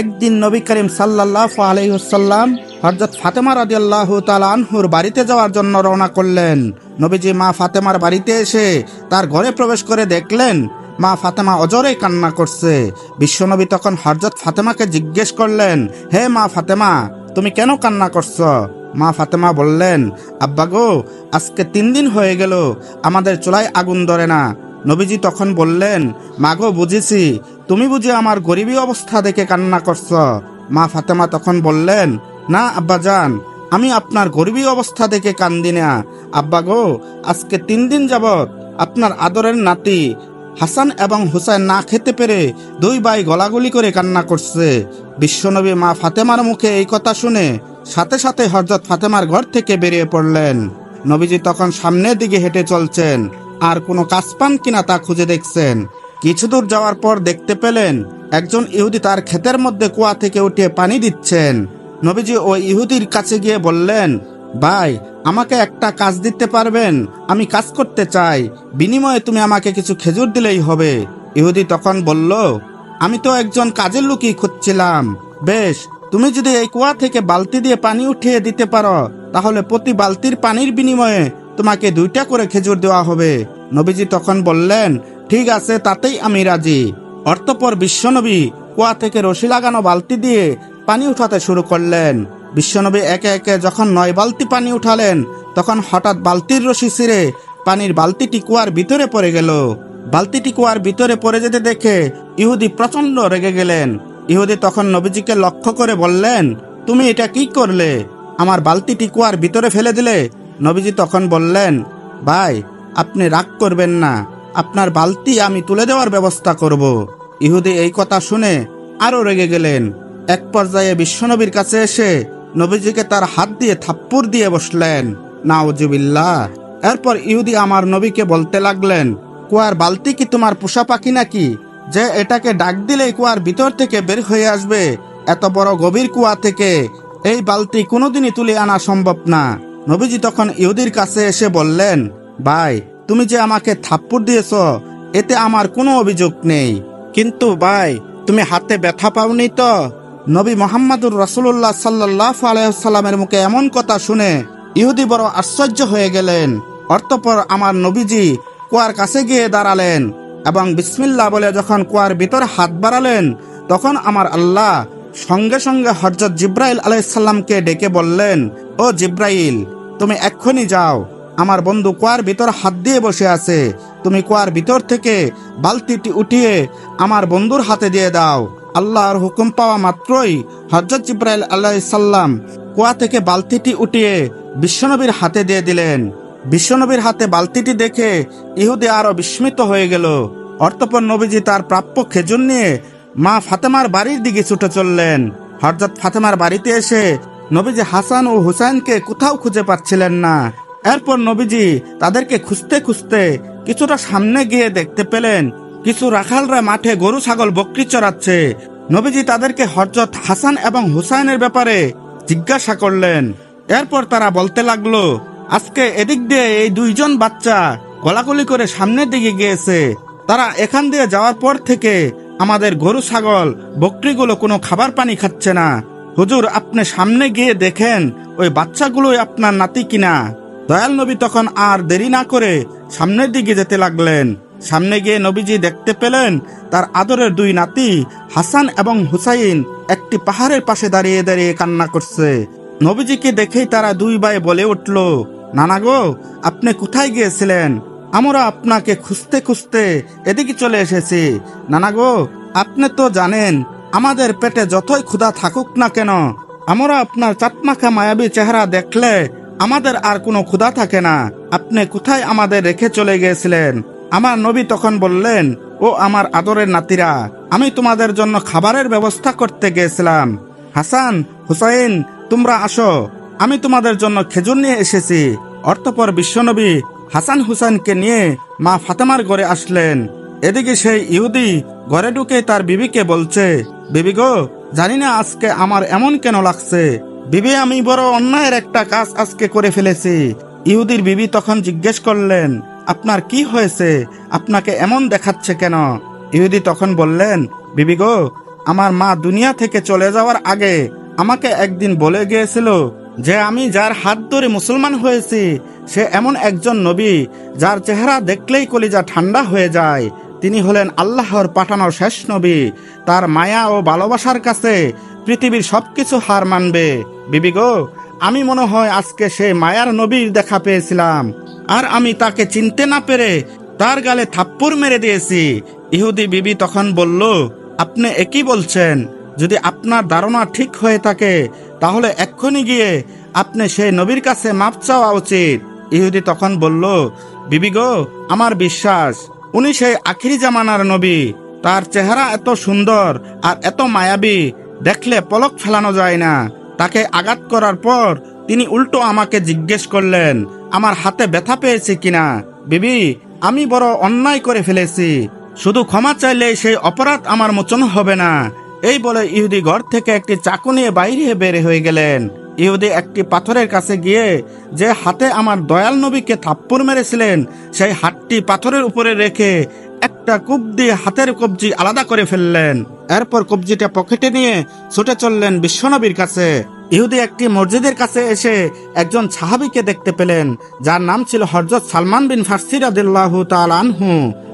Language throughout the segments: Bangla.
একদিন নবী করিম সাল্লাহ আলহিহসাল্লাম হরজত ফাতেমা রাজি আল্লাহ আনহুর বাড়িতে যাওয়ার জন্য রওনা করলেন। নবীজি মা ফাতেমার বাড়িতে এসে তার ঘরে প্রবেশ করে দেখলেন, মা ফাতেমা অজরে কান্না করছে। বিশ্বনবী তখন হরজত ফাতেমাকে জিজ্ঞেস করলেন, হে মা ফাতেমা, তুমি কেন কান্না করছ? মা ফাতেমা বললেন, আব্বা গো, আজকে তিন দিন হয়ে গেল, আমাদের চুলায় আগুন ধরে না। নবীজি তখন বললেন মাগো বুঝেছি তুমি বুঝি আমার গরিবী অবস্থা দেখে কান্না করছ? মা ফাতেমা তখন বললেন, না, আব্বা যান আমি আপনার গরিবী অবস্থা দেখে কান্দি না। আব্বা গো, আজকে তিন দিন যাবৎ আপনার আদরের নাতি হাসান এবং হুসাইন না খেতে পেরে দুই ভাই গলাগুলি করে কান্না করছে। বিশ্বনবী মা ফাতেমার মুখে এই কথা শুনে সাথে সাথে হরজত ফাতেমার ঘর থেকে বেরিয়ে পড়লেন। নবীজি তখন সামনের দিকে হেঁটে চলছেন, আর কোনো কাজ পান কিনা তা খুঁজে দেখছেন। কিছু দূর যাওয়ার পর দেখতে পেলেন, একজন ইহুদি তার ক্ষেতের মধ্যে কুয়া থেকে উঠে পানি দিচ্ছেন। নবীজি ওই ইহুদির কাছে গিয়ে বললেন, ভাই, আমাকে একটা কাজ দিতে পারবেন? আমি কাজ করতে চাই। বিনিময়ে তুমি আমাকে কিছু খেজুর দিলেই হবে। ইহুদি তখন বলল, আমি তো একজন কাজের লোকই খুঁজছিলাম। বেশ, তুমি যদি এই কুয়া থেকে বালতি দিয়ে পানি উঠিয়ে দিতে পারো, তাহলে প্রতি বালতির পানির বিনিময়ে তোমাকে দুইটা করে খেজুর দেওয়া হবে। নবীজি তখন বললেন ঠিক আছে, তাতেই আমি রাজি। অর্থপর বিশ্বনবী কুয়া থেকে রশি লাগানো বালতি দিয়ে পানি উঠাতে শুরু করলেন। বিশ্বনবী একে একে যখন নয় বালতি পানি উঠালেন, তখন হঠাৎ বালতির রশি ছিঁড়ে পানির বালতিটি কুয়ার ভিতরে পড়ে গেল। বালতিটি কুয়ার ভিতরে পড়ে যেতে দেখে ইহুদি প্রচণ্ড রেগে গেলেন। ইহুদি তখন নবীজিকে লক্ষ্য করে বললেন, তুমি এটা কি করলে? আমার বালতিটি কুয়ার ভিতরে ফেলে দিলে? নবীজি তখন বললেন, ভাই, আপনি রাগ করবেন না। আপনার বালতি আমি তুলে দেওয়ার ব্যবস্থা করব। ইহুদি এই কথা শুনে আরও রেগে গেলেন। এক পর্যায়ে বিশ্বনবীর কাছে এসে নবীজিকে তার হাত দিয়ে থাপ্পুর দিয়ে বসলেন। নাওজুবিল্লাহ এরপর ইহুদি আমার নবীকে বলতে লাগলেন, কুয়ার বালতি কি তোমার পোষা পাখি নাকি? যে এটাকে ডাক দিলেই কুয়ার ভিতর থেকে বের হয়ে আসবে। এত বড় গভীর কুয়া থেকে এই বালতি কোনোদিনই তুলে আনা সম্ভব না। নবীজি তখন ইহুদির কাছে এসে বললেন, ভাই তুমি যে আমাকে থাপ্পড় দিয়েছ, এতে আমার কোনো অভিযোগ নেই। কিন্তু ভাই, তুমি হাতে ব্যথা পাওনি তো? নবী মোহাম্মদুর রসুল্লাহ সাল্লাহ আলাইসাল্লামের মুখে এমন কথা শুনে ইহুদি বড় আশ্চর্য হয়ে গেলেন। অর্থপর আমার নবীজি কুয়ার কাছে গিয়ে দাঁড়ালেন এবং বিসমিল্লা বলে যখন কুয়ার ভিতরে হাত বাড়ালেন, তখন আমার আল্লাহ সঙ্গে সঙ্গে হরজত জিব্রাইল আলাইসাল্লামকে ডেকে বললেন, ও জিব্রাইল, তুমি এক্ষুনি যাও। আমার বন্ধু কুয়ার ভিতর হাত দিয়ে বসে আছে। তুমি কুয়ার ভিতর থেকে বালতিটি উঠিয়ে আমার বন্ধুর হাতে দিয়ে দাও। আল্লাহর হুকুম পাওয়া মাত্রই হজরত জিব্রাইল আল্লাহ সাল্লাম কুয়া থেকে বালতিটি উঠিয়ে বিশ্বনবীর হাতে দিয়ে দিলেন। বিশ্বনবীর হাতে বালতিটি দেখে ইহুদি আরও বিস্মিত হয়ে গেল। অর্থপর নবীজি তার প্রাপ্য খেজুর নিয়ে মা ফাতেমার বাড়ির দিকে ছুটে চললেন। হরজত ফাতেমার বাড়িতে এসে নবীজি হাসান ও হুসাইনকে কোথাও খুঁজে পাচ্ছিলেন না। এরপর নবীজি তাদেরকে খুঁজতে খুঁজতে কিছুটা সামনে গিয়ে দেখতে পেলেন, কিছু রাখালরা মাঠে গরু, ছাগল, বকরি চড়াচ্ছে। নবীজি তাদেরকে হরজত হাসান এবং হুসাইনের ব্যাপারে জিজ্ঞাসা করলেন। এরপর তারা বলতে লাগল, আজকে এদিক দিয়ে এই দুইজন বাচ্চা গলাগলি করে সামনের দিকে গিয়েছে। তারা এখান দিয়ে যাওয়ার পর থেকে আমাদের গরু, ছাগল, বকরিগুলো কোনো খাবার পানি খাচ্ছে না। হুজুর, আপনি সামনে গিয়ে দেখেন ওই বাচ্চাগুলোই আপনার নাতি কিনা। দয়াল নবী তখন আর দেরি না করে সামনের দিকে যেতে লাগলেন। সামনে গিয়ে নবীজি দেখতে পেলেন তার আদরের দুই নাতি হাসান এবং হুসাইন একটি পাহাড়ের পাশে দাঁড়িয়ে দাঁড়িয়ে কান্না করছে। নবীজিকে দেখেই তারা দুই ভাই বলে উঠল, নানা গো, আপনি কোথায় গিয়েছিলেন? আমরা আপনাকে খুঁজতে খুঁজতে এদিকে চলে এসেছি। নানা গো, আপনি তো জানেন, আমাদের পেটে যতই ক্ষুধা থাকুক না কেন, আমরা আপনার চাটমাখা মায়াবী চেহারা দেখলে আমাদের আর কোনো ক্ষুধা থাকে না। আপনি কোথায় আমাদের রেখে চলে গিয়েছিলেন? আমার নবী তখন বললেন, ও আমার আদরের নাতিরা, আমি তোমাদের জন্য খাবারের ব্যবস্থা করতে গিয়েছিলাম। হাসান, হুসাইন, তোমরা আসো। আমি তোমাদের জন্য খেজুর নিয়ে এসেছি। অর্থপর বিশ্বনবী হাসান হুসাইনকে নিয়ে মা ফাতেমার ঘরে আসলেন। এদিকে সেই ইহুদি ঘরে ঢুকে তার বিবিকে বলছে, বিবি গো, জানি না আজকে আমার এমন কেন লাগছে। বিবি, আমি বড় অন্যায়ের একটা কাজ আজকে করে ফেলেছি। ইহুদির বিবি তখন জিজ্ঞেস করলেন, আপনার কি হয়েছে? আপনাকে এমন দেখাচ্ছে কেন? ইহুদি তখন বললেন, বিবি গো, আমার মা দুনিয়া থেকে চলে যাওয়ার আগে আমাকে একদিন বলে গিয়েছিল যে আমি যার হাত ধরে মুসলমান হয়েছি, সে এমন একজন নবী যার চেহারা দেখলেই কলিজা ঠান্ডা হয়ে যায়। তিনি হলেন আল্লাহর পাঠানো শেষ নবী। তার মায়া ও ভালোবাসার কাছে পৃথিবীর সবকিছু হার মানবে। বিবি গো, আমি মনে হয় আজকে সেই মায়ার নবীর দেখা পেয়েছিলাম। আর আমি তাকে চিনতে না পেরে তার গালে থাপ্পড় মেরে দিয়েছি। ইহুদি বিবি তখন বলল, আপনি একই বলছেন, যদি আপনার ধারণা ঠিক হয়ে থাকে, তাহলে এক্ষুনি গিয়ে আপনি সেই নবীর কাছে মাপ চাওয়া উচিত। ইহুদি তখন বলল, বিবি গো, আমার বিশ্বাস, উনি সেই আখিরি জামানার নবী। তার চেহারা এত সুন্দর আর এত মায়াবী দেখলে পলক ফেলানো যায় না। তাকে আঘাত করার পর তিনি উল্টো আমাকে জিজ্ঞেস করলেন, আমার হাতে ব্যথা পেয়েছে কিনা বিবি, আমি বড় অন্যায় করে ফেলেছি। শুধু ক্ষমা চাইলে সেই অপরাধ আমার মোচন হবে না। এই বলে ইহুদি ঘর থেকে একটি চাকু নিয়ে বাইরে বের হয়ে গেলেন। ইহুদি একটি পাথরের কাছে গিয়ে যে হাতে আমার দয়াল নবীকে থাপ্পড় মেরেছিলেন, সেই হাতটি পাথরের উপরে রেখে একটা কূপ দিয়ে হাতের কবজি আলাদা করে ফেললেন। এরপর কবজিটা পকেটে নিয়ে ছুটে চললেন বিশ্বনবীর কাছে। ইহুদি একটি মসজিদের কাছে এসে একজন সাহাবিকে দেখতে পেলেন, যার নাম ছিল হরজত সালমান বিন ফার্সি রাদিল্লাহু তাআলা আনহু।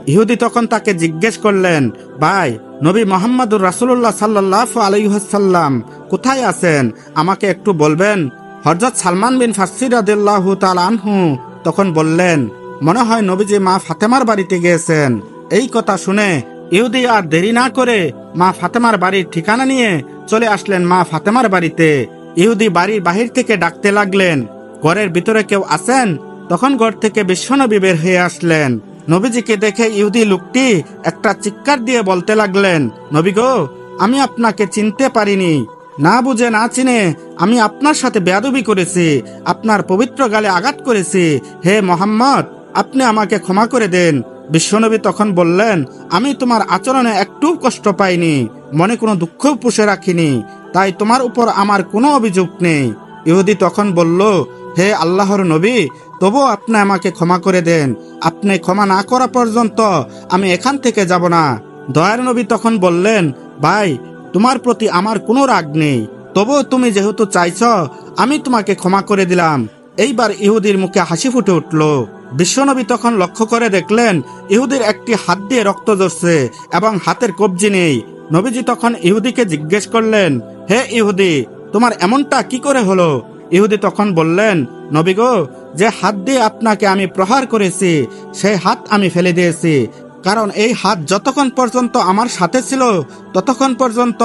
ইহুদি তখন তাকে জিজ্ঞেস করলেন, ভাই, নবী মোহাম্মদুর রাসুল্লাহ সাল্লাহ আলাইহাল্লাম কোথায় আছেন? আমাকে একটু বলবেন? হরজত সালমান বিন ফার্সি রাদিল্লাহু তাআলা আনহু তখন বললেন, মনে হয় নবীজি মা ফাতেমার বাড়িতে গিয়েছেন। এই কথা শুনে ইহুদি আর দেরি না করে মা ফাতেমার বাড়ির ঠিকানা নিয়ে চলে আসলেন মা ফাতেমার বাড়িতে। ইহুদি বাড়ির বাহির থেকে ডাকতে লাগলেন। ঘরের ভিতরে কেউ আছেন? তখন ঘর থেকে বিশ্বনবী বের হয়ে আসলেন। নবীজিকে দেখে ইহুদি লোকটি একটা চিৎকার দিয়ে বলতে লাগলেন, নবী গো, আমি আপনাকে চিনতে পারিনি। না বুঝে না চিনে আমি আপনার সাথে বেয়াদবি করেছি, আপনার পবিত্র গালে আঘাত করেছি। হে মোহাম্মদ, আপনি আমাকে ক্ষমা করে দেন। বিশ্বনবী তখন বললেন, আমি তোমার আচরণে একটু কষ্ট পাইনি, মনে কোনো দুঃখ পুষে রাখিনি, তাই তোমার উপর আমার কোনো অভিযোগ নেই। ইহুদি তখন বলল, হে আল্লাহর নবী তবু আপনি আমাকে ক্ষমা করে দেন। আপনি ক্ষমা না করা পর্যন্ত আমি এখান থেকে যাব না। দয়ার নবী তখন বললেন, ভাই, তোমার প্রতি আমার কোনো রাগ নেই। তবুও তুমি যেহেতু চাইছ, আমি তোমাকে ক্ষমা করে দিলাম। এইবার ইহুদির মুখে হাসি ফুটে উঠল। বিশ্বনবী তখন লক্ষ্য করে দেখলেন, ইহুদির একটি হাত দিয়ে রক্ত ঝরছে এবং হাতের কবজি নেই। নবীজি তখন ইহুদিকে জিজ্ঞেস করলেন, হে ইহুদি, তোমার এমনটা কি করে হলো? ইহুদি তখন বললেন, নবী গো, যে হাত দিয়ে আপনাকে আমি প্রহার করেছি, সেই হাত আমি ফেলে দিয়েছি। কারণ এই হাত যতক্ষণ পর্যন্ত আমার সাথে ছিল, ততক্ষণ পর্যন্ত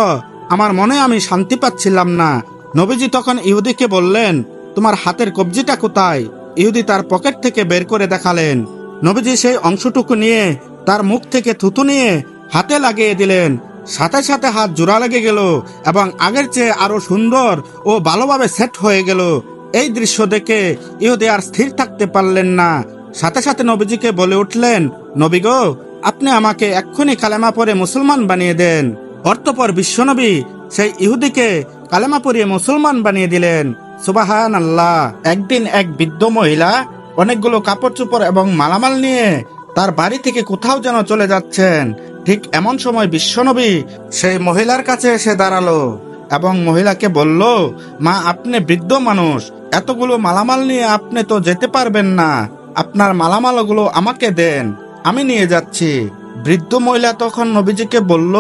আমার মনে আমি শান্তি পাচ্ছিলাম না। নবীজি তখন ইহুদিকে বললেন, তোমার হাতের কবজিটা কোথায়? ইহুদি তার পকেট থেকে বের করে দেখালেন। নবীজি সেই অংশটুকু নিয়ে তার মুখ থেকে থুতু নিয়ে হাতে লাগিয়ে দিলেন। সাথে সাথে হাত জোড়া লেগে গেল এবং আগের চেয়ে আরও সুন্দর ও ভালোভাবে সেট হয়ে গেল। এই দৃশ্য দেখে ইহুদি আর স্থির থাকতে পারলেন না। সাথে সাথে নবীজিকে বলে উঠলেন, নবী গো, আপনি আমাকে এক্ষুনি কালেমা পরে মুসলমান বানিয়ে দেন। অর্থপর বিশ্বনবী সেই ইহুদিকে কালেমা পরিয়ে মুসলমান বানিয়ে দিলেন। সুবাহান আল্লাহ একদিন এক বৃদ্ধ মহিলা অনেকগুলো কাপড় চোপড় এবং মালামাল নিয়ে তার বাড়ি থেকে কোথাও যেন চলে যাচ্ছেন। ঠিক এমন সময় বিশ্বনবী সেই মহিলার কাছে এসে দাঁড়াল এবং মহিলাকে বলল, মা, আপনি বৃদ্ধ মানুষ, এতগুলো মালামাল নিয়ে আপনি তো যেতে পারবেন না। আপনার মালামালগুলো আমাকে দেন, আমি নিয়ে যাচ্ছি। বৃদ্ধ মহিলা তখন নবীজিকে বলল,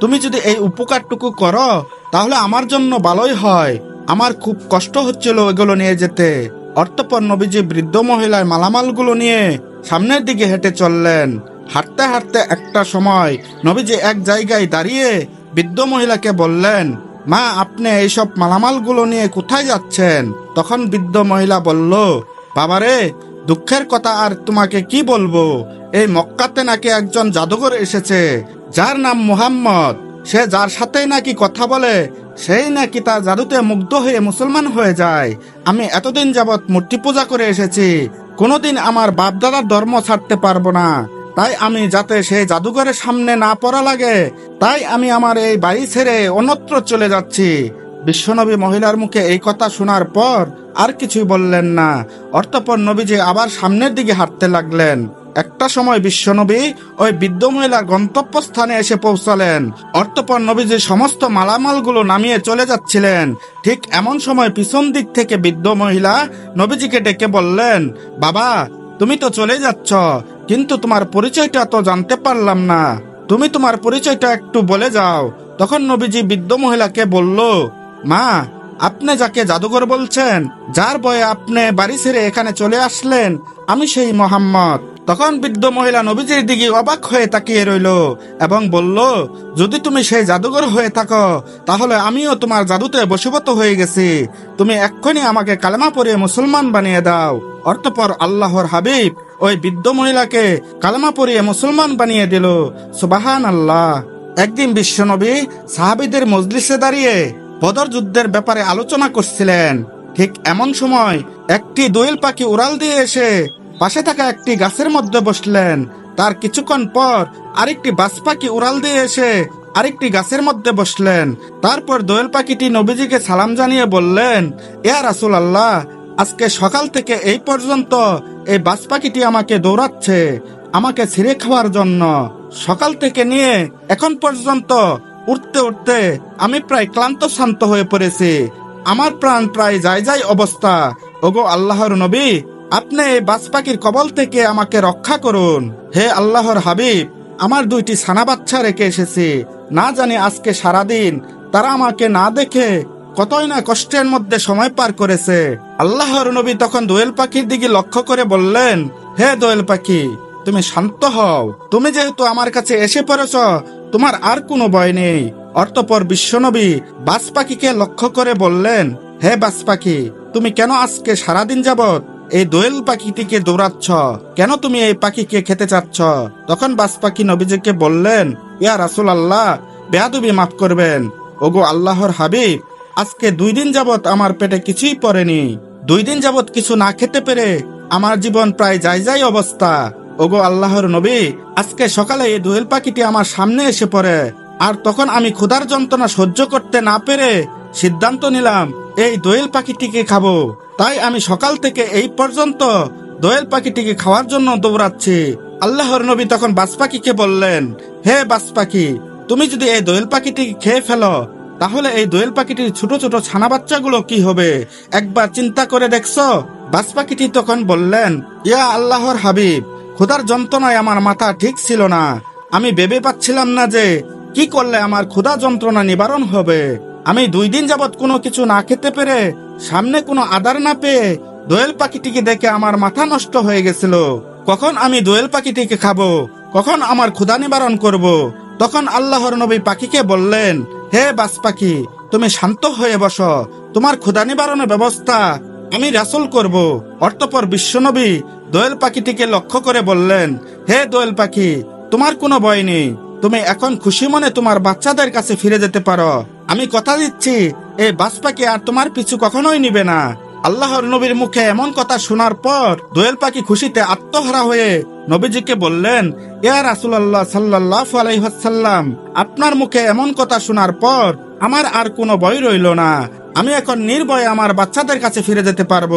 তুমি যদি এই উপকারটুকু করো, তাহলে আমার জন্য ভালোই হয়। আমার খুব কষ্ট হচ্ছিল এগুলো নিয়ে যেতে। অর্থপর নবীজি বৃদ্ধ মহিলার মালামালগুলো নিয়ে সামনের দিকে হেঁটে চললেন। হাঁটতে হাঁটতে একটা সময় নবীজি এক জায়গায় দাঁড়িয়ে বৃদ্ধ মহিলাকে বললেন, মা, আপনি এইসব মালামালগুলো নিয়ে কোথায় যাচ্ছেন? তখন বৃদ্ধ মহিলা বলল, বাবারে, দুঃখের কথা আর তোমাকে কি বলব? এই মক্কাতে নাকি একজন জাদুঘর এসেছে, যার নাম মুহাম্মদ। সে যার সাথেই নাকি কথা বলে সেই নাকি তা জাদুতে মুগ্ধ হয়ে মুসলমান হয়ে যায়। আমি এতদিন যাবৎ মূর্তি পূজা করে এসেছি। কোনোদিন আমার বাপদাদার ধর্ম ছাড়তে পারব না। তাই আমি যাতে সেই জাদুঘরের সামনে না পড়া লাগে, তাই আমি আমার এই বাড়ি ছেড়ে অন্যত্র চলে যাচ্ছি। বিশ্বনবী মহিলার মুখে এই কথা শোনার পর আর কিছুই বললেন না। অর্থপর নবীজি আবার সামনের দিকে হাঁটতে লাগলেন। একটা সময় বিশ্বনবী ওই বৃদ্ধ মহিলার গন্তব্যস্থানে এসে পৌঁছালেন। অর্থপর নবীজি সমস্ত মালামালগুলো নামিয়ে চলে যাচ্ছিলেন। ঠিক এমন সময় পিছন দিক থেকে বৃদ্ধ মহিলা নবীজিকে ডেকে বললেন, বাবা, তুমি তো চলে যাচ্ছ, কিন্তু তোমার পরিচয়টা তো জানতে পারলাম না। তুমি তোমার পরিচয়টা একটু বলে যাও। তখন নবীজি বৃদ্ধ মহিলাকে বলল, মা, আপনি যাকে জাদুঘর বলছেন, যার বয়ে আপনি বাড়ি ছেড়ে এখানে চলে আসলেন, আমি সেই মোহাম্মদ। তখন বৃদ্ধ মহিলা নবীজির দিকে অবাক হয়ে তাকিয়ে রইল এবং বলল, যদি তুমি সেই জাদুঘর হয়ে থাকো, তাহলে আমিও তোমার জাদুতে বশীভূত হয়ে গেছি। তুমি এক্ষুনি আমাকে কালেমা পরিয়ে মুসলমান বানিয়ে দাও। অর্থপর আল্লাহর হাবিব ওই বৃদ্ধ মহিলাকে কালেমা পরিয়ে মুসলমান বানিয়ে দিল। সুবাহান আল্লাহ একদিন বিশ্বনবী সাহাবিদের মজলিসে দাঁড়িয়ে বদর যুদ্ধের ব্যাপারে আলোচনা করছিলেন। ঠিক এমন সময় একটি দোয়েল পাখি উড়াল দিয়ে এসে পাশে থাকা একটি গাছের মধ্যে বসলেন। তার কিছুক্ষণ পর আরেকটি বাস পাখি উড়াল দিয়ে এসে আরেকটি গাছের মধ্যে বসলেন। তারপর দোয়েল পাখিটি নবীজিকে সালাম জানিয়ে বললেন, ইয়া রাসুল আল্লাহ আজকে সকাল থেকে এই পর্যন্ত এই বাস পাখিটি আমাকে দৌড়াচ্ছে, আমাকে ছিঁড়ে খাওয়ার জন্য। সকাল থেকে নিয়ে এখন পর্যন্ত উঠতে উঠতে আমি প্রায় ক্লান্ত শান্ত হয়ে পড়েছি। আমার প্রাণ প্রায় যাই যাই অবস্থা। ওগো আল্লাহর নবী আপনি এই পাখির কবল থেকে আমাকে রক্ষা করুন। হে আল্লাহর হাবিব, আমার দুইটি ছানা বাচ্চা রেখে এসেছি। না জানি আজকে সারাদিন তারা আমাকে না দেখে কতই না কষ্টের মধ্যে সময় পার করেছে। আল্লাহর নবী তখন দোয়েল পাখির দিকে লক্ষ্য করে বললেন, হে দোয়েল পাখি, তুমি শান্ত হও। তুমি যেহেতু আমার কাছে এসে পড়েছ, তোমার আর কোনো ভয় নেই। অর্থপর বিশ্বনবী বাস পাখিকে লক্ষ্য করে বললেন, হে বাস পাখি তুমি কেন আজকে সারাদিন যাবত এই দোয়েল পাখিটিকে দৌড়াচ্ছ। কেন তুমি এই পাখিকে খেতে চাচ্ছ? তখন বাস পাখি নবীজিকে বললেন, ইয়া রাসুল আল্লাহ বেয়াদুবি মাফ করবেন। ওগো আল্লাহর হাবিব, আজকে দুই দিন যাবত আমার পেটে কিছুই পড়েনি। দুই দিন যাবত কিছু না খেতে পেরে আমার জীবন প্রায় যাই যাই অবস্থা। ওগো আল্লাহর নবী, আজকে সকালে এই দোয়েল পাখিটি আমার সামনে এসে পড়ে। আর তখন আমি ক্ষুধার যন্ত্রণা সহ্য করতে না পেরে সিদ্ধান্ত নিলাম, এই দোয়েল পাখিটিকে খাব। তাই আমি সকাল থেকে এই পর্যন্ত দোয়েল পাখিটিকে খাওয়ার জন্য দৌড়াচ্ছি। আল্লাহর নবী তখন বাস পাখিকে বললেন, হে বাস পাখি তুমি যদি এই দোয়েল পাখিটিকে খেয়ে ফেলো, তাহলে এই দোয়েল পাখিটির ছোট ছোট ছানা বাচ্চাগুলো কি হবে? একবার চিন্তা করে দেখছ? বাস পাখিটি তখন বললেন, ইয়া আল্লাহর হাবিব, ক্ষুধার যন্ত্রণায় আমার মাথা ঠিক ছিল না। আমি ভেবে পাচ্ছিলাম না যে কি করলে আমার ক্ষুধা যন্ত্রণা নিবারণ হবে। আমি দুই দিন যাবৎ কোনো কিছু না খেতে পেরে সামনে কোনো আদার না পেয়ে দোয়েল পাখিটিকে দেখে আমার মাথা নষ্ট হয়ে গেছিল। কখন আমি দোয়েল পাখিটিকে খাব? কখন আমার ক্ষুধা নিবারণ করব। তখন আল্লাহর নবী পাখিকে বললেন, হে বাস পাখি, তুমি শান্ত হয়ে বসো। তোমার ক্ষুধা নিবারণের ব্যবস্থা আমি রাসুল করব। অর্থপর বিশ্বনবী দোয়েল পাখিটিকে লক্ষ্য করে বললেন, হে দোয়েল পাখি, তোমার কোনো ভয় নেই। তুমি এখন খুশি মনে তোমার বাচ্চাদের কাছে ফিরে যেতে পারো। আমি কথা দিচ্ছি এই বাস পাখি আর তোমার পিছু কখনোই নিবে না। আল্লাহর নবীর মুখে এমন কথা শোনার পর দোয়েল পাখি খুশিতে আত্মহারা হয়ে নবীজিকে বললেন ইয়া রাসুলাল্লাহ সাল্লাহ আলাইহাল্লাম আপনার মুখে এমন কথা শোনার পর আমার আর কোনো ভয় রইল না। আমি এখন নির্ভয়ে আমার বাচ্চাদের কাছে ফিরে যেতে পারব।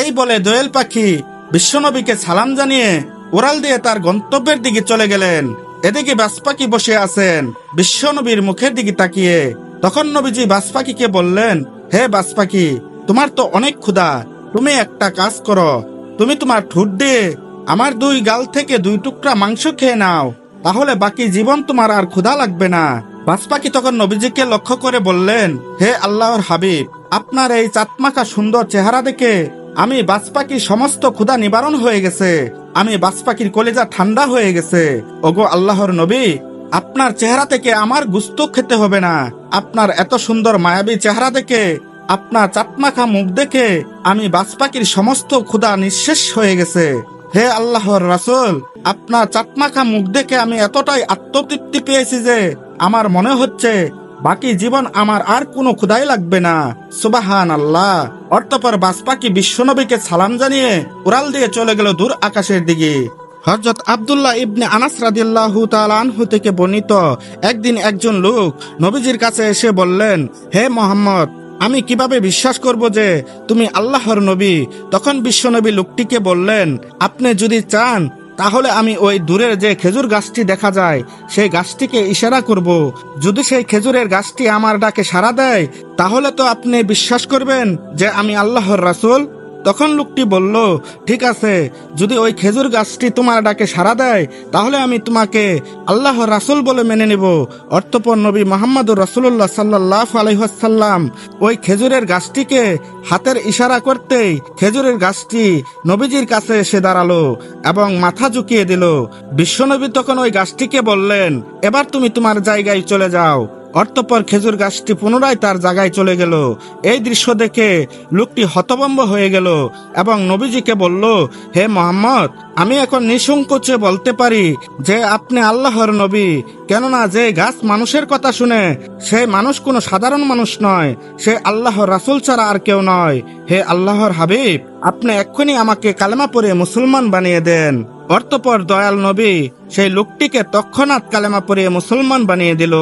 এই বলে দোয়েল পাখি বিশ্বনবীকে সালাম জানিয়ে ওরাল দিয়ে তার গন্তব্যের দিকে চলে গেলেন। এদিকে বাসপাখি বসে আছেন, বিশ্বনবীর মুখের দিকে তাকিয়ে। তখন নবীজি বাসপাখিকে বললেন, হে বাসপাখি তোমার তো অনেক ক্ষুধা। তুমি একটা কাজ করো। তুমি তোমার ঠোঁট দিয়ে আমার দুই গাল থেকে দুই টুকরা মাংস খেয়ে নাও। তাহলে বাকি জীবন তোমার আর ক্ষুধা লাগবে না। বাসপাখি তখন নবীজিকে লক্ষ্য করে বললেন, হে আল্লাহর হাবিব, আপনার এই চাতমাখা সুন্দর চেহারা দেখে আমি বাসপাখির সমস্ত ক্ষুধা নিবারণ হয়ে গেছে। আমি বাসপাখির কলেজা ঠান্ডা হয়ে গেছে। ওগো আল্লাহর নবী আপনার চেহারা থেকে আমার গুস্ত খেতে হবে না। আপনার এত সুন্দর মায়াবী চেহারা দেখে, আপনার চাটমাখা মুখ দেখে আমি বাসপাখির সমস্ত ক্ষুধা নিঃশেষ হয়ে গেছে। হে আল্লাহর রাসুল, আপনার চাটমাখা মুখ দেখে আমি এতটাই আত্মতৃপ্তি পেয়েছি যে আমার মনে হচ্ছে বাকি জীবন আমার আর কোনো ক্ষুদাই লাগবে না। সুবাহান আল্লাহ অর্থপর বাসপাকি বিশ্বনবীকে সালাম জানিয়ে উড়াল দিয়ে চলে গেল দূর আকাশের দিকে। হজরত আবদুল্লাহ ইবনে আনাস রাদিল্লাহু আনহু থেকে বর্ণিত, একদিন একজন লোক নবীজির কাছে এসে বললেন, হে মোহাম্মদ, আমি কীভাবে বিশ্বাস করব যে তুমি আল্লাহর নবী? তখন বিশ্বনবী লোকটিকে বললেন, আপনি যদি চান, তাহলে আমি ওই দূরের যে খেজুর গাছটি দেখা যায়, সেই গাছটিকে ইশারা করব। যদি সেই খেজুরের গাছটি আমার ডাকে সাড়া দেয়, তাহলে তো আপনি বিশ্বাস করবেন যে আমি আল্লাহর রাসূল। তখন লোকটি বলল, ঠিক আছে, যদি ওই খেজুর গাছটি তোমার ডাকে সাড়া দেয়, তাহলে আমি তোমাকে আল্লাহ রাসূল বলে মেনে নেব। অর্থপর নবী মোহাম্মদুর রাসূলুল্লাহ সাল্লাহ আলহাসাল্লাম ওই খেজুরের গাছটিকে হাতের ইশারা করতেই খেজুরের গাছটি নবীজির কাছে এসে দাঁড়াল এবং মাথা ঝুঁকিয়ে দিল। বিশ্বনবী তখন ওই গাছটিকে বললেন, এবার তুমি তোমার জায়গায় চলে যাও। অর্থপর খেজুর গাছটি পুনরায় তার জায়গায় চলে গেল। এই দৃশ্য দেখে লোকটি হতভম্ব হয়ে গেল এবং নবীজিকে বলল, হে মোহাম্মদ, আমি এখন নিঃসংকোচে বলতে পারি যে আপনি আল্লাহর নবী। কেননা যে গাছ মানুষের কথা শুনে, সে মানুষ কোনো সাধারণ মানুষ নয়, সে আল্লাহর রাসুল ছাড়া আর কেউ নয়। হে আল্লাহর হাবিব, আপনি এক্ষুনি আমাকে কালেমা পরে মুসলমান বানিয়ে দেন। অর্থপর দয়াল নবী সেই লোকটিকে তৎক্ষণাৎ কালেমা পরে মুসলমান বানিয়ে দিল।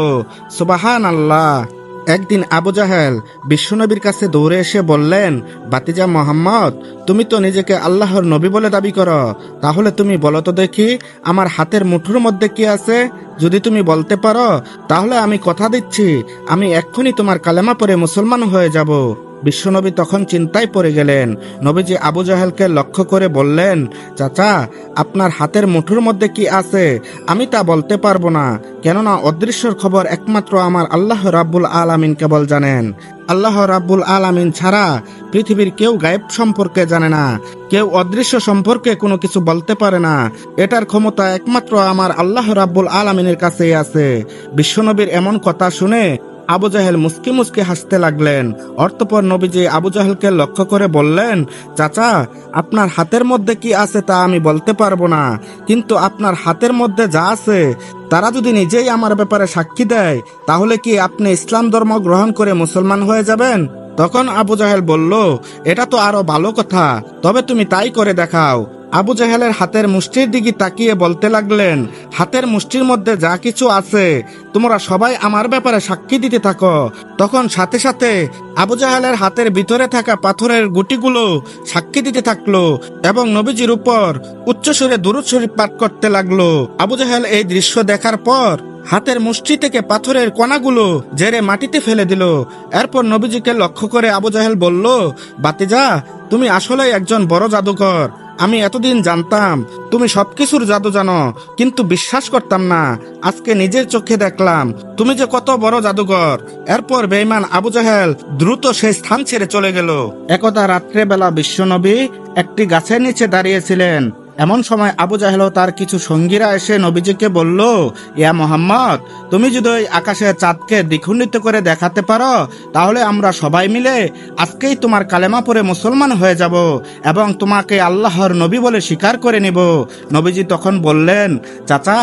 সুবাহান আল্লাহ একদিন আবু জাহেল বিশ্বনবীর কাছে দৌড়ে এসে বললেন, বাতিজা মোহাম্মদ, তুমি তো নিজেকে আল্লাহর নবী বলে দাবি করো। তাহলে তুমি বলো তো দেখি, আমার হাতের মুঠোর মধ্যে কি আছে? যদি তুমি বলতে পারো, তাহলে আমি কথা দিচ্ছি। আমি এক্ষুনি তোমার কালেমা পরে মুসলমান হয়ে যাব। বিশ্বনবী তখন চিন্তায় পড়ে গেলেন। নবীজি আবু জাহেলকে লক্ষ্য করে বললেন, চাচা, আপনার হাতের মুঠোর মধ্যে কি আছে? আমি তা বলতে পারব না। কেননা অদৃশ্যর খবর একমাত্র আমার আল্লাহ রাব্বুল আলামিন কেবল জানেন। আল্লাহ রাব্বুল আলামিন ছাড়া পৃথিবীর কেউ গায়েব সম্পর্কে জানে না। কেউ অদৃশ্য সম্পর্কে কোনো কিছু বলতে পারে না। এটার ক্ষমতা একমাত্র আমার আল্লাহ রাব্বুল আলামিনের কাছেই আছে। বিশ্বনবীর এমন কথা শুনে আবু জাহেল মুসকি মুসকি হাসতে লাগলেন। অর্থপর নবীজি আবু জাহেলকে লক্ষ্য করে বললেন, চাচা, আপনার হাতের মধ্যে কি আছে তা আমি বলতে পারব না। কিন্তু আপনার হাতের মধ্যে যা আছে, তারা যদি নিজেই আমার ব্যাপারে সাক্ষী দেয়, তাহলে কি আপনি ইসলাম ধর্ম গ্রহণ করে মুসলমান হয়ে যাবেন? তখন আবু জাহেল বলল, এটা তো আরও ভালো কথা। তবে তুমি তাই করে দেখাও। আবু জাহেলের হাতের মুষ্টির দিকে তাকিয়ে বলতে লাগলেন, হাতের মুষ্টির মধ্যে যা কিছু আছে, তোমরা সবাই আমার ব্যাপারে সাক্ষী দিতে থাকো। তখন সাথে সাথে আবু জাহেলের হাতের ভিতরে থাকা পাথরের গুটিগুলো সাক্ষী দিতে থাকল এবং নবীজির উপর উচ্চস্বরে দুরুদ শরীফ পাঠ করতে লাগল। আবু জাহেল এই দৃশ্য দেখার পর হাতের মুষ্টি থেকে পাথরের কণাগুলো জেরে মাটিতে ফেলে দিল। এরপর নবীজিকে লক্ষ্য করে আবু জাহেল বলল, বাতিজা, তুমি আসলে একজন বড় জাদুকর। আমি এতদিন জানতাম, তুমি সবকিছুর জাদু জানো, কিন্তু বিশ্বাস করতাম না। আজকে নিজের চোখে দেখলাম, তুমি যে কত বড় জাদুঘর। এরপর বেইমান আবু জাহেল দ্রুত সেই স্থান ছেড়ে চলে গেল। একদা রাত্রেবেলা বিশ্বনবী একটি গাছের নিচে দাঁড়িয়েছিলেন। এমন সময় আবু জাহেল তার কিছু সঙ্গীরা এসে নবীজিকে বলল ইয়া মোহাম্মদ, তুমি যদি ওই আকাশের চাঁদকে দ্বিখণ্ডিত করে দেখাতে পারো, তাহলে আমরা সবাই মিলে আজকেই তোমার কালেমা পরে মুসলমান হয়ে যাব এবং তোমাকে আল্লাহর নবী বলে স্বীকার করে নিব। নবীজি তখন বললেন, চাচা,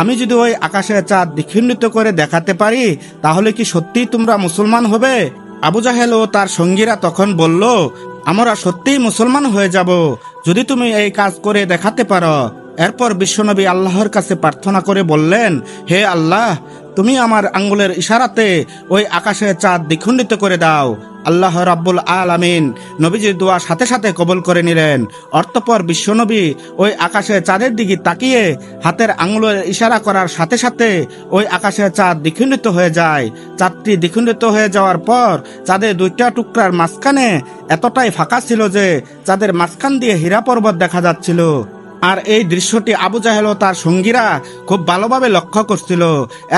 আমি যদি ওই আকাশের চাঁদ দ্বিখণ্ডিত করে দেখাতে পারি, তাহলে কি সত্যিই তোমরা মুসলমান হবে? আবু জাহেল ও তার সঙ্গীরা তখন বলল, আমরা সত্যিই মুসলমান হয়ে যাব। যদি তুমি এই কাজ করে দেখাতে পারো, এরপর বিশ্বনবী আল্লাহর কাছে প্রার্থনা করে বললেন, হে আল্লাহ, তুমি আমার আঙ্গুলের ইশারাতে ওই আকাশে চাঁদ দ্বিখণ্ডিত করে দাও আল্লাহ রাব্বুল আলামিন নবীজির দোয়া সাথে সাথে কবল করে নিলেন। অর্থপর বিশ্বনবী ওই আকাশে চাঁদের দিকে তাকিয়ে হাতের আঙুলের ইশারা করার সাথে সাথে ওই আকাশে চাঁদ দ্বিখণ্ডিত হয়ে যায়। চাঁদটি দ্বিখণ্ডিত হয়ে যাওয়ার পর চাঁদের দুইটা টুকরার মাঝখানে এতটাই ফাঁকা ছিল যে চাঁদের মাঝখান দিয়ে হীরা পর্বত দেখা যাচ্ছিল। আর এই দৃশ্যটি আবু জাহেল ও তার সঙ্গীরা খুব ভালোভাবে লক্ষ্য করছিল।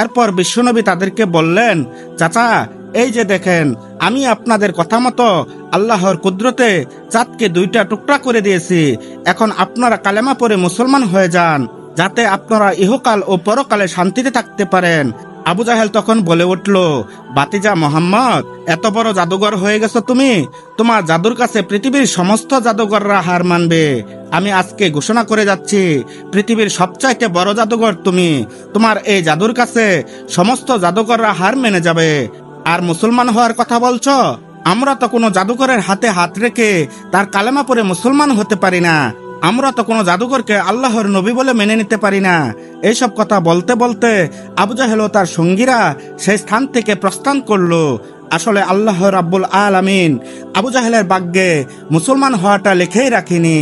এরপর বিশ্বনবী তাদেরকে বললেন, চাচা এই যে দেখেন, আমি আপনাদের কথা মতো আল্লাহর কুদরতে চাঁদকে দুইটা টুকরা করে দিয়েছি। এখন আপনারা কালেমা পরে মুসলমান হয়ে যান, যাতে আপনারা ইহকাল ও পরকালে শান্তিতে থাকতে পারেন। আবু জাহেল তখন বলে উঠল, বাতিজা মোহাম্মদ, এত বড় জাদুঘর হয়ে গেছো তুমি। তোমার জাদুর কাছে পৃথিবীর সমস্ত জাদুঘররা হার মানবে। আমি আজকে ঘোষণা করে যাচ্ছি, পৃথিবীর সবচাইতে বড় জাদুঘর তুমি। তোমার এই জাদুর কাছে সমস্ত জাদুঘররা হার মেনে যাবে। আর মুসলমান হওয়ার কথা বলছ? আমরা তো কোনো জাদুকরের হাতে হাত রেখে তার কালেমা পরে মুসলমান হতে পারি না। আমরা তো কোনো জাদুকরকে আল্লাহর নবী বলে মেনে নিতে পারি না। এইসব কথা বলতে বলতে আবু জাহেল তার সঙ্গীরা সেই স্থান থেকে প্রস্থান করল। আসলে আল্লাহ রাব্বুল আলামিন আবু জাহেলের বাগ্যে মুসলমান হওয়াটা লিখেই রাখিনি।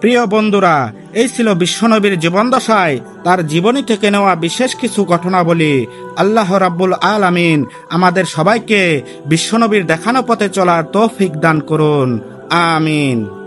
প্রিয় বন্ধুরা এই ছিল বিশ্বনবীর জীবনদশায়। তার জীবনী থেকে নেওয়া বিশেষ কিছু ঘটনাবলী। আল্লাহ রাব্বুল আলামিন আমাদের সবাইকে বিশ্বনবীর দেখানো পথে চলার তৌফিক দান করুন। আমিন।